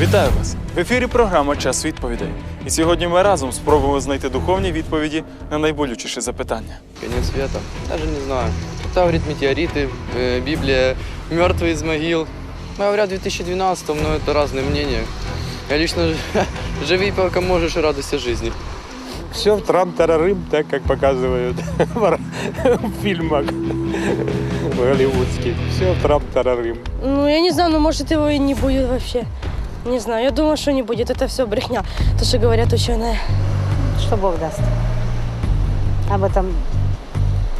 Вітаю вас! В ефірі програма Час відповідей. І сьогодні ми разом спробуємо знайти духовні відповіді на найболючіші запитання. Конец света? Даже не знаю. Кто говорит метеориты, э, Библия, мертвые из могил. Ну, Говорят, в 2012 но это разные мнения. Я лично ж- живи пока можешь и радуйся жизни. Все в трам-тарарым, так как показывают в фильмах голливудских. Все в трам-тарарым. Ну, я не знаю, ну, может, его и не будет вообще. Не знаю, я думаю, что не будет. Это все брехня. То, что говорят ученые. что Бог даст. Об этом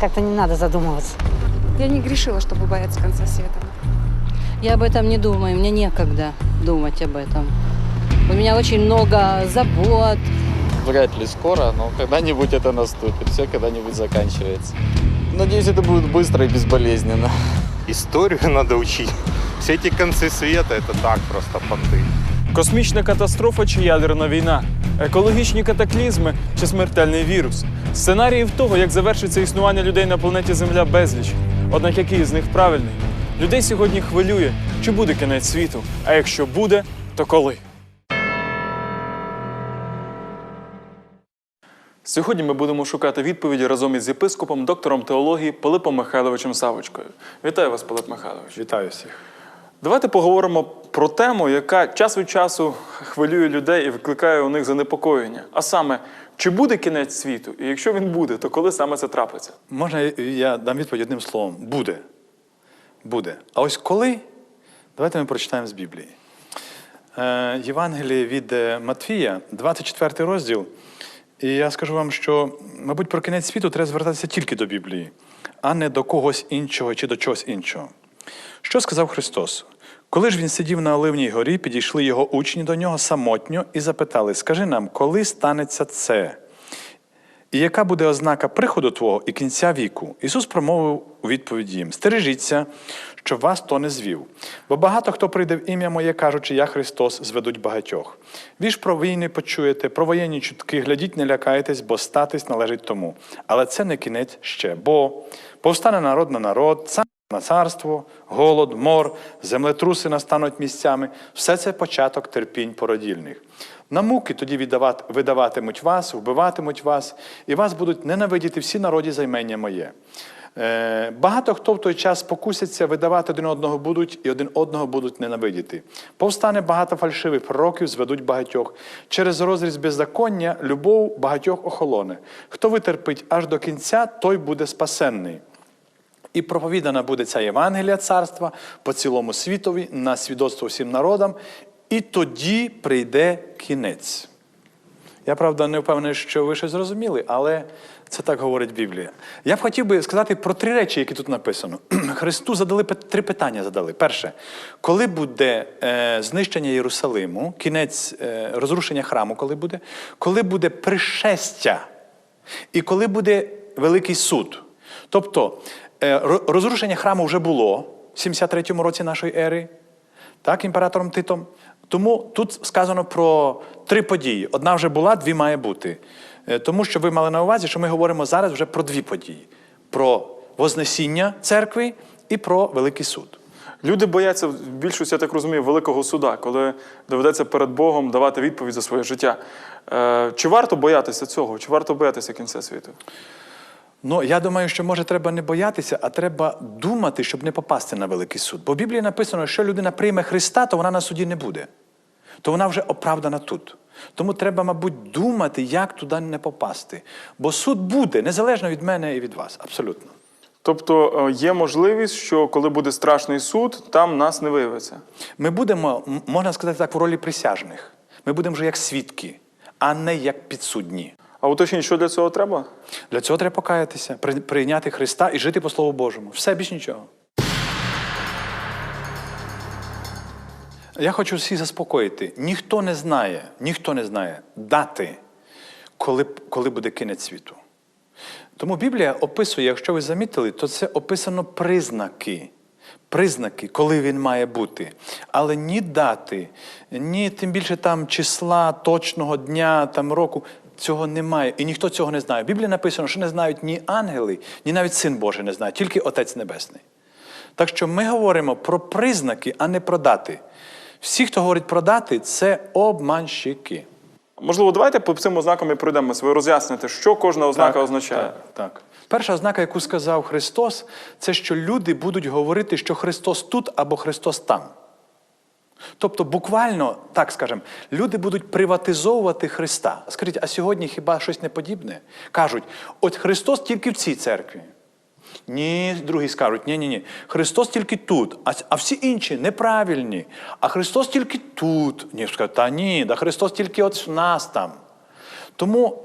как-то не надо задумываться. Я не грешила, чтобы бояться конца света. Я об этом не думаю, мне некогда думать об этом. У меня очень много забот. Вряд ли скоро, но когда-нибудь это наступит. Все когда-нибудь заканчивается. Надеюсь, это будет быстро и безболезненно. Историю надо учить. Все эти концы света это так просто понты. Космічна катастрофа чи ядерна війна, екологічні катаклізми чи смертельний вірус. Сценаріїв того, як завершиться існування людей на планеті Земля безліч. Однак який з них правильний? Людей сьогодні хвилює, чи буде кінець світу, а якщо буде, то коли. Сьогодні ми будемо шукати відповіді разом із єпископом, доктором теології Пилипом Михайловичем Савочкою. Вітаю вас, Пилип Михайлович. Вітаю всіх. Давайте поговоримо про тему, яка час від часу хвилює людей і викликає у них занепокоєння. А саме, чи буде кінець світу? І якщо він буде, то коли саме це трапиться? Можна я дам відповідь одним словом? Буде. Буде. А ось коли? Давайте ми прочитаємо з Біблії. Е, Євангеліє від е, Матвія, 24 розділ. І я скажу вам, що, мабуть, про кінець світу треба звертатися тільки до Біблії, а не до когось іншого чи до чогось іншого. Що сказав Христос? Коли ж він сидів на Оливній горі, підійшли його учні до нього самотньо і запитали: Скажи нам, коли станеться це? І яка буде ознака приходу Твого і кінця віку? Ісус промовив у відповідь їм: Стережіться, щоб вас то не звів. Бо багато хто прийде в ім'я моє, кажучи, я Христос, зведуть багатьох. Ви ж про війни почуєте, про воєнні чутки, глядіть, не лякайтесь, бо статись належить тому. Але це не кінець ще. Бо повстане народ на народ, на царство, голод, мор, землетруси настануть місцями. Все це початок терпінь породільних. На муки тоді видаватимуть вас, вбиватимуть вас, і вас будуть ненавидіти всі народі займення моє. Е, Багато хто в той час покусяться, видавати один одного будуть і один одного будуть ненавидіти. Повстане багато фальшивих пророків, зведуть багатьох. Через розріз беззаконня любов багатьох охолоне. Хто витерпить аж до кінця, той буде спасенний. І проповідана буде ця Євангелія царства по цілому світові на свідоцтво всім народам, і тоді прийде кінець. Я правда не впевнений, що ви щось зрозуміли, але це так говорить Біблія. Я б хотів би сказати про три речі, які тут написано. Христу задали три питання. Задали. Перше, коли буде е, знищення Єрусалиму, кінець е, розрушення храму, коли буде, коли буде пришестя, і коли буде великий суд. Тобто розрушення храму вже було в 73-му році нашої ери, так, імператором Титом. Тому тут сказано про три події. Одна вже була, дві має бути. Е, Тому що ви мали на увазі, що ми говоримо зараз вже про дві події: про Вознесіння церкви і про Великий суд. Люди бояться в більшості, я так розумію, великого суда, коли доведеться перед Богом давати відповідь за своє життя. Е, чи варто боятися цього? Чи варто боятися кінця світу? Ну, я думаю, що може треба не боятися, а треба думати, щоб не попасти на великий суд. Бо в Біблії написано, що людина прийме Христа, то вона на суді не буде. То вона вже оправдана тут. Тому треба, мабуть, думати, як туди не попасти. Бо суд буде незалежно від мене і від вас. Абсолютно. Тобто е, є можливість, що коли буде страшний суд, там нас не виявиться. Ми будемо, можна сказати так, в ролі присяжних. Ми будемо вже як свідки, а не як підсудні. А уточніть, що для цього треба? Для цього треба покаятися, прийняти Христа і жити по Слову Божому. Все більш нічого. Я хочу всіх заспокоїти. Ніхто не знає, ніхто не знає дати, коли, коли буде кінець світу. Тому Біблія описує, якщо ви замітили, то це описано признаки. Признаки, коли він має бути. Але ні дати, ні тим більше там числа точного дня, там року. Цього немає. І ніхто цього не знає. В Біблії написано, що не знають ні ангели, ні навіть Син Божий не знає, тільки Отець Небесний. Так що ми говоримо про признаки, а не про дати. Всі, хто говорить продати, це обманщики. Можливо, давайте по цим ознакам і пройдемося. Ви роз'ясните, що кожна ознака означає. Так, так. Перша ознака, яку сказав Христос, це що люди будуть говорити, що Христос тут або Христос там. Тобто, буквально, так скажемо, люди будуть приватизовувати Христа. Скажіть, а сьогодні хіба щось не подібне? Кажуть, от Христос тільки в цій церкві. Ні, другі скажуть, ні, ні, ні. Христос тільки тут, а, а всі інші неправильні. А Христос тільки тут. Ні, скажуть, та ні, да Христос тільки от в нас там. Тому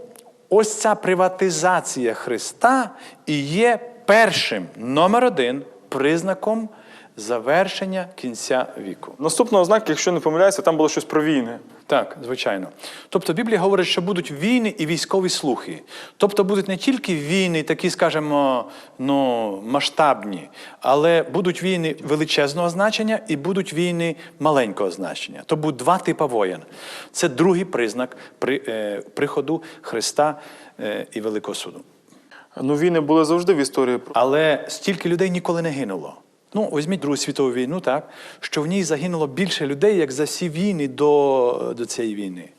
ось ця приватизація Христа і є першим номер один признаком завершення кінця віку. Наступна ознака, якщо не помиляюся, там було щось про війни. Так, звичайно. Тобто Біблія говорить, що будуть війни і військові слухи. Тобто будуть не тільки війни, такі, скажімо, ну, масштабні, але будуть війни величезного значення і будуть війни маленького значення. То будуть два типи воєн. Це другий признак при, е, приходу Христа е, і Великого суду. Ну, війни були завжди в історії. Але стільки людей ніколи не гинуло. Ну, візьміть Другу світову війну, так, що в ній загинуло більше людей, як за всі війни до, до цієї війни.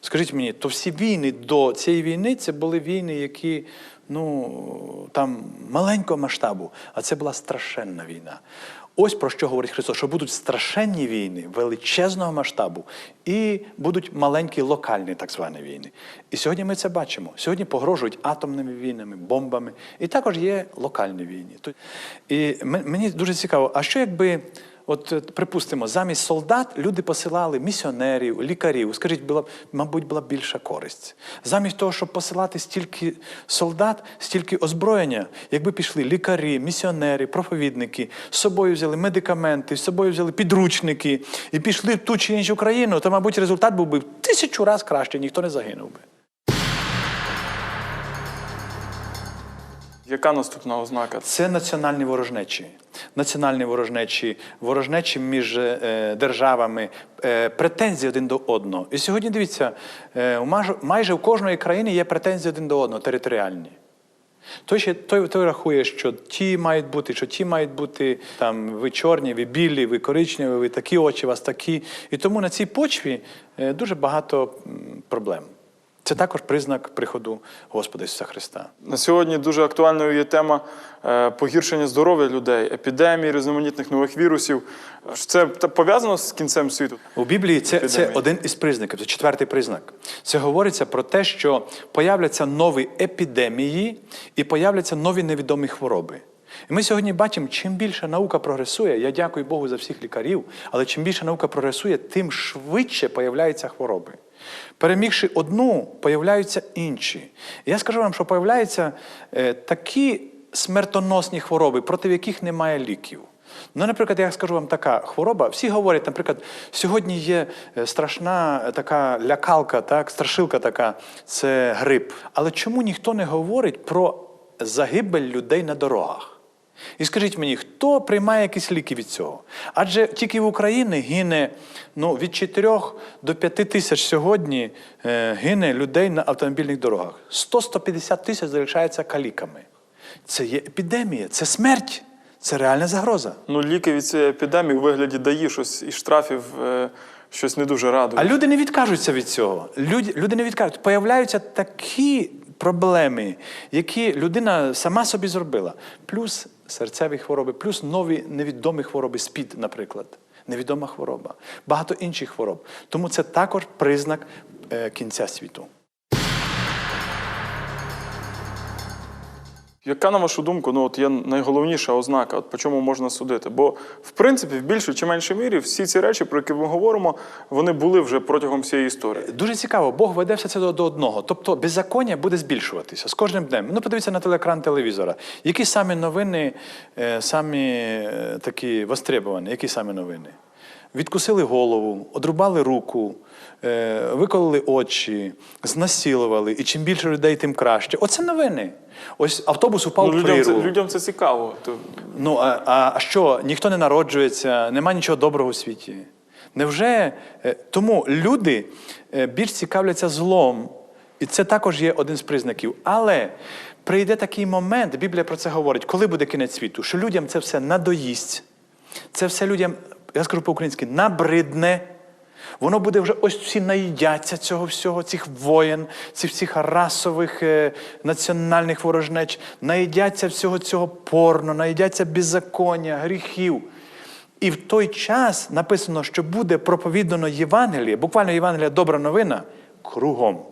Скажіть мені, то всі війни до цієї війни це були війни, які ну, там маленького масштабу, а це була страшенна війна. Ось про що говорить Христос, що будуть страшенні війни величезного масштабу і будуть маленькі локальні так звані війни. І сьогодні ми це бачимо. Сьогодні погрожують атомними війнами, бомбами, і також є локальні війни. І мені дуже цікаво, а що якби, от е, припустимо, замість солдат люди посилали місіонерів, лікарів. Скажіть, була мабуть, була більша користь. Замість того, щоб посилати стільки солдат, стільки озброєння, якби пішли лікарі, місіонери, проповідники, з собою взяли медикаменти, з собою взяли підручники і пішли в ту чи іншу країну, то, мабуть, результат був би в тисячу разів краще, ніхто не загинув би. Яка наступна ознака? Це національні ворожнечі. Національні ворожнечі, ворожнечі між е, державами, е, претензії один до одного. І сьогодні дивіться, е, майже, у кожної країни є претензії один до одного, територіальні. Той, той, той рахує, що ті мають бути, що ті мають бути там ви чорні, ви білі, ви коричневі, ви такі очі, у вас такі. І тому на цій почві дуже багато проблем. Це також признак приходу Господа Ісуса Христа. На сьогодні дуже актуальною є тема е, погіршення здоров'я людей, епідемії, різноманітних нових вірусів. Це пов'язано з кінцем світу? У Біблії це, це один із признаків, це четвертий признак. Це говориться про те, що появляться нові епідемії і появляться нові невідомі хвороби. І ми сьогодні бачимо, чим більше наука прогресує, я дякую Богу за всіх лікарів, але чим більше наука прогресує, тим швидше появляються хвороби. Перемігши одну, появляються інші. І я скажу вам, що появляються е, такі смертоносні хвороби, проти яких немає ліків. Ну, наприклад, я скажу вам така хвороба. Всі говорять, наприклад, сьогодні є е, страшна е, така лякалка, так, страшилка така, це грип. Але чому ніхто не говорить про загибель людей на дорогах? І скажіть мені, хто приймає якісь ліки від цього? Адже тільки в Україні гине ну, від 4 до 5 тисяч сьогодні е, гине людей на автомобільних дорогах. 100-150 тисяч залишаються каліками. Це є епідемія, це смерть, це реальна загроза. Ну, ліки від цієї епідемії у вигляді дає щось і штрафів, е, щось не дуже радує. А люди не відкажуться від цього. Люди, люди не відкажуть. Появляються такі проблеми, які людина сама собі зробила. Плюс серцеві хвороби, плюс нові невідомі хвороби, СПІД, наприклад. Невідома хвороба, багато інших хвороб. Тому це також признак е, кінця світу. Яка, на вашу думку, ну от є найголовніша ознака, от по чому можна судити? Бо в принципі, в більшій чи меншій мірі всі ці речі, про які ми говоримо, вони були вже протягом всієї історії. Дуже цікаво, Бог веде все це до, до одного. Тобто беззаконня буде збільшуватися з кожним днем. Ну, подивіться на телекран телевізора. Які самі новини е, самі е, такі востребовані? Які самі новини? Відкусили голову, одрубали руку, е, виколили очі, знасилували. І чим більше людей, тим краще. Оце новини. Ось автобус упав Ну, в людям, це, людям це цікаво. То, Ну, а, а що, ніхто не народжується, нема нічого доброго у світі. Невже е, тому люди е, більш цікавляться злом, і це також є один з признаків. Але прийде такий момент, Біблія про це говорить, коли буде кінець світу, що людям це все надоїсть, це все людям я скажу по-українськи, набридне. Воно буде вже ось всі наїдяться цього всього, цих воєн, цих всіх расових е, національних ворожнеч, наїдяться всього цього порно, наїдяться беззаконня, гріхів. І в той час написано, що буде проповідано Євангеліє, буквально Євангелія добра новина, кругом.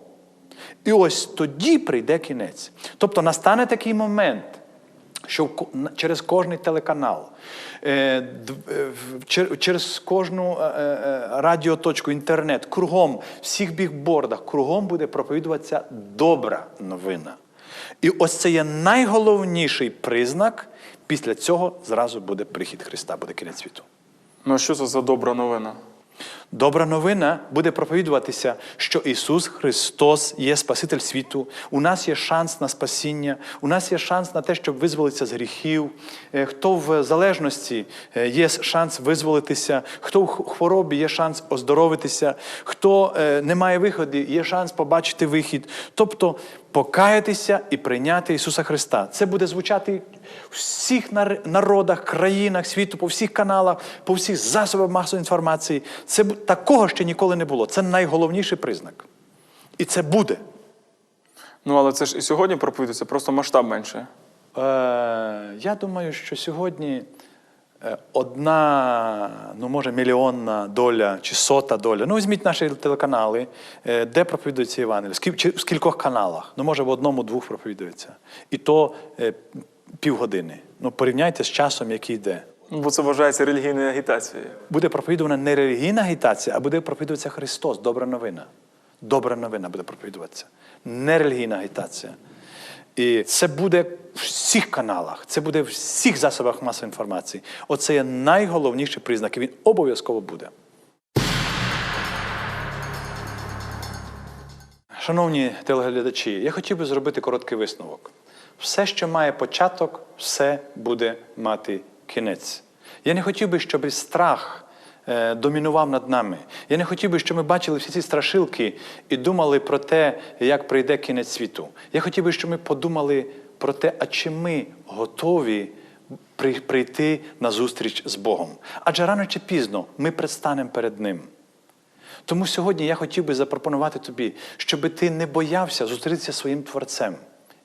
І ось тоді прийде кінець. Тобто настане такий момент, що через кожний телеканал, е, е, через кожну е, радіоточку, інтернет, кругом, всіх бігбордах, кругом буде проповідуватися добра новина. І ось це є найголовніший признак. Після цього зразу буде прихід Христа, буде кінець світу. Ну а що це за добра новина? Добра новина буде проповідуватися, що Ісус Христос є Спаситель світу. У нас є шанс на спасіння, у нас є шанс на те, щоб визволитися з гріхів. Е, Хто в залежності е, є шанс визволитися, хто в хворобі є шанс оздоровитися, хто е, не має виходу, є шанс побачити вихід. Тобто покаятися і прийняти Ісуса Христа. Це буде звучати в всіх народах, країнах світу, по всіх каналах, по всіх засобах масової інформації. Це бу- такого ще ніколи не було. Це найголовніший признак. І це буде. Ну але це ж і сьогодні проповідується, просто масштаб менше. Е, я думаю, що сьогодні е, одна, ну може, мільйонна доля чи сота доля. Ну, візьміть наші телеканали, е, де проповідується Євангеліє, в скіль- чи- в скількох каналах. Ну, може, в одному-двох проповідується. І то е, півгодини. Ну, порівняйте з часом, який йде. Бо це вважається релігійною агітацією. Буде проповідувана не релігійна агітація, а буде проповідуватися Христос, добра новина. Добра новина буде проповідуватися. Не релігійна агітація. І це буде в всіх каналах, це буде в всіх засобах масової інформації. Оце є найголовніший признак, і він обов'язково буде. Шановні телеглядачі, я хотів би зробити короткий висновок. Все, що має початок, все буде мати кінець. Я не хотів би, щоб страх е, домінував над нами. Я не хотів би, щоб ми бачили всі ці страшилки і думали про те, як прийде кінець світу. Я хотів би, щоб ми подумали про те, а чи ми готові прийти на зустріч з Богом. Адже рано чи пізно ми предстанемо перед Ним. Тому сьогодні я хотів би запропонувати тобі, щоб ти не боявся зустрітися своїм Творцем.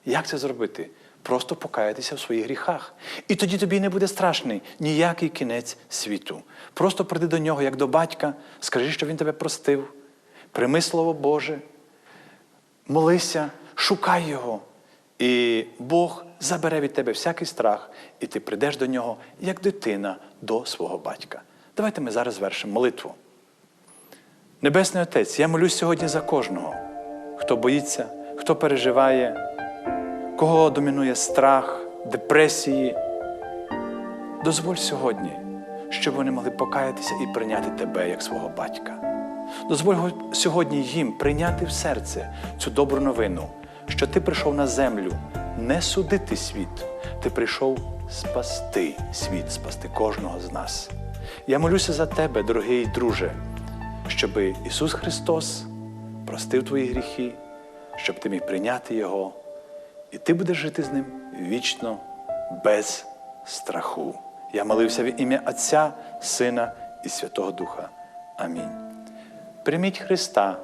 Як це зробити? Просто покаятися в своїх гріхах. І тоді тобі не буде страшний ніякий кінець світу. Просто прийди до нього, як до батька, скажи, що він тебе простив, прийми Слово Боже, молися, шукай Його. І Бог забере від тебе всякий страх, і ти прийдеш до нього, як дитина до свого батька. Давайте ми зараз звершимо молитву. Небесний Отець, я молюсь сьогодні за кожного, хто боїться, хто переживає, кого домінує страх, депресії. Дозволь сьогодні, щоб вони могли покаятися і прийняти тебе як свого батька. Дозволь сьогодні їм прийняти в серце цю добру новину, що ти прийшов на землю не судити світ, ти прийшов спасти світ, спасти кожного з нас. Я молюся за тебе, дорогий друже, щоб Ісус Христос простив твої гріхи, щоб ти міг прийняти Його, і ти будеш жити з ним вічно без страху. Я молився в ім'я Отця, Сина і Святого Духа. Амінь. Прийміть Христа,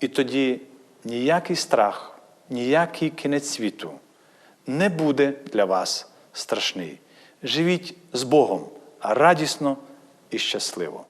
і тоді ніякий страх, ніякий кінець світу не буде для вас страшний. Живіть з Богом радісно і щасливо.